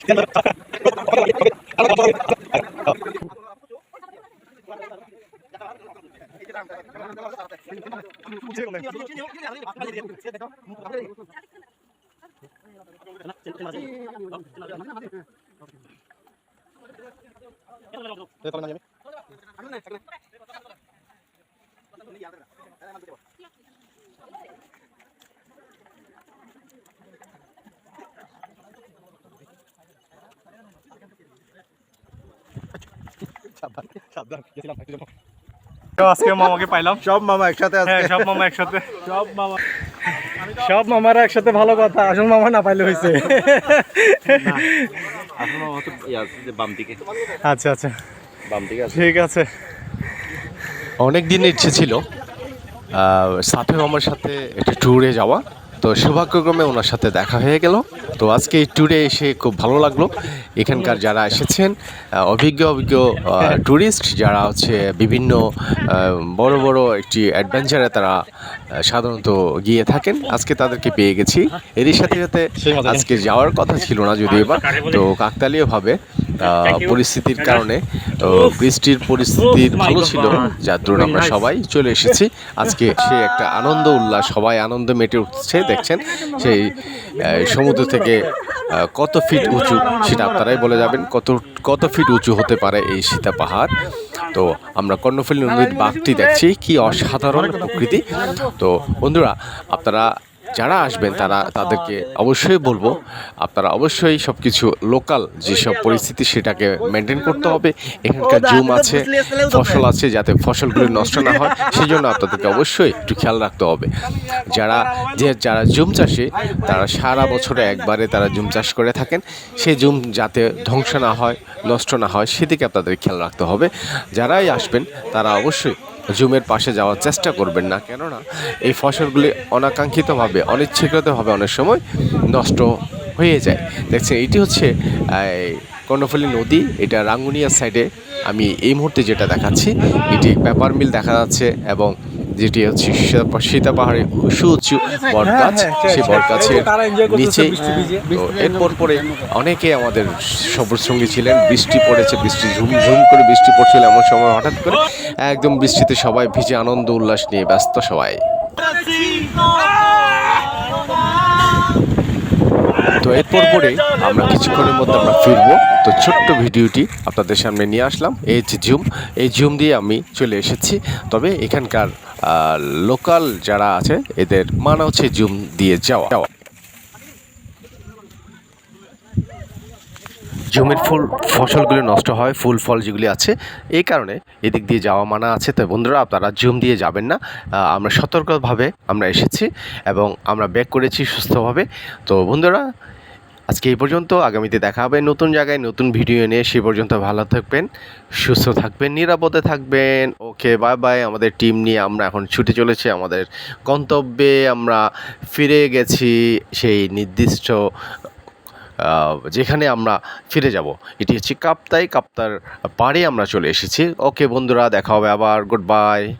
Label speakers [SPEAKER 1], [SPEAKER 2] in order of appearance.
[SPEAKER 1] তো আজকে মামাকে পাইলাম।
[SPEAKER 2] সব মামা একসাথে
[SPEAKER 1] হ্যাঁ সব মামা একসাথে। সব মামা। সব মামারা একসাথে ভালো কথা আসল মামা না পাইলে হয়েছে
[SPEAKER 3] আসলে আমার তো ইয়ে আছে যে বাম দিকে।
[SPEAKER 1] আচ্ছা আচ্ছা।
[SPEAKER 3] বাম দিকে আছে।
[SPEAKER 1] ঠিক আছে।
[SPEAKER 4] অনেক দিনের ইচ্ছে ছিল সাথে মামার সাথে একটা ট্যুরে যাওয়া। তো সৌভাগ্যক্রমে ওনার সাথে দেখা হয়ে গেল। তো আজকে এই ট্যুরে এসে খুব ভালো লাগল। এখানকার যারা এসেছেন অভিজ্ঞ অভিজ্ঞ ট্যুরিস্ট যারা হচ্ছে বিভিন্ন বড় বড় একটি অ্যাডভেঞ্চারে তারা সাধারণত গিয়ে থাকেন। আজকে তাদেরকে পেয়ে গেছি। এরই সাথে সাথে আজকে যাওয়ার কথা ছিল না যদিও বা তো কাকতালীয়ভাবে পরিস্থিতির কারণে তো বৃষ্টির পরিস্থিতি ভালো ছিল যার দরুন আমরা সবাই চলে এসেছি। আজকে সে একটা আনন্দ উল্লাস সবাই আনন্দ মেটে উঠছে দেখছেন। সেই সমুদ্র থেকে আহ, কত ফিট উঁচু সেটা আপনারাই বলে যাবেন কত কত ফিট উঁচু হতে পারে এই সীতা পাহাড়। তো আমরা কর্ণফুলী নদীর বাঘটি দেখছি কি অসাধারণ প্রকৃতি। তো বন্ধুরা আপনারা যারা আসবেন তারা তাদেরকে অবশ্যই বলব, আপনারা অবশ্যই সব কিছু লোকাল যেসব পরিস্থিতি সেটাকে মেনটেন করতে হবে। এখানকার জুম আছে, ফসল আছে, যাতে ফসলগুলো নষ্ট না হয় সেই জন্য আপনাদেরকে অবশ্যই একটু খেয়াল রাখতে হবে। যারা যে যারা জুম চাষে, তারা সারা বছরে একবারে তারা জুম চাষ করে থাকেন। সেই জুম যাতে ধ্বংস না হয়, নষ্ট না হয়, সেদিকে আপনাদের খেয়াল রাখতে হবে। যারাই আসবেন, তারা অবশ্যই জুমের পাশে যাওয়ার চেষ্টা করবেন না, কেননা এই ফসলগুলি অনাকাঙ্ক্ষিতভাবে, অনিচ্ছাকৃতভাবে অনেক সময় নষ্ট হয়ে যায়। দেখছেন, এটি হচ্ছে কর্ণফুলী নদী, এটা রাঙ্গুনিয়ার সাইডে আমি এই মুহূর্তে যেটা দেখাচ্ছি, এটি পেপার মিল দেখা যাচ্ছে এবং যেটি হচ্ছে সীতা- পাহাড়ের পাহাড়ে উঁচু উঁচু বট গাছ সেই বট গাছের নিচে তো এরপর পরে অনেকে আমাদের সবুজ সঙ্গী ছিলেন বৃষ্টি পড়েছে বৃষ্টি ঝুম ঝুম করে বৃষ্টি পড়ছিল এমন সময় হঠাৎ করে একদম বৃষ্টিতে সবাই ভিজে আনন্দ উল্লাস নিয়ে ব্যস্ত সবাই। তো এরপর পরে আমরা কিছুক্ষণের মধ্যে আমরা ফিরবো। তো ছোট্ট ভিডিওটি আপনাদের সামনে নিয়ে আসলাম। এই যে জুম এই জুম দিয়ে আমি চলে এসেছি। তবে এখানকার লোকাল যারা আছে, এদের মানা হচ্ছে জুম দিয়ে যাওয়া। জমির ফুল, ফসলগুলি নষ্ট হয়, ফুল, ফল যেগুলি আছে, এই কারণে এদিক দিয়ে যাওয়া মানা আছে। তো বন্ধুরা, আপনারা জুম দিয়ে যাবেন না। আমরা সতর্কভাবে আমরা এসেছি এবং আমরা ব্যাক করেছি সুস্থভাবে। তো বন্ধুরা, আজকে এই পর্যন্ত। আগামীতে দেখা হবে নতুন জায়গায় নতুন ভিডিও নিয়ে। সে পর্যন্ত ভালো থাকবেন, সুস্থ থাকবেন, নিরাপদে থাকবেন। Okay, bye bye. আমাদের টিম নিয়ে আমরা এখন ছুটে চলেছি। আমাদের গন্তব্যে আমরা ফিরে গেছি সেই নির্দিষ্ট যেখানে আমরা ফিরে যাব। এটি হচ্ছে কাপ্তাই, কাপ্তার পাড়ে আমরা চলে এসেছি। ওকে বন্ধুরা, দেখা হবে আবার। Good bye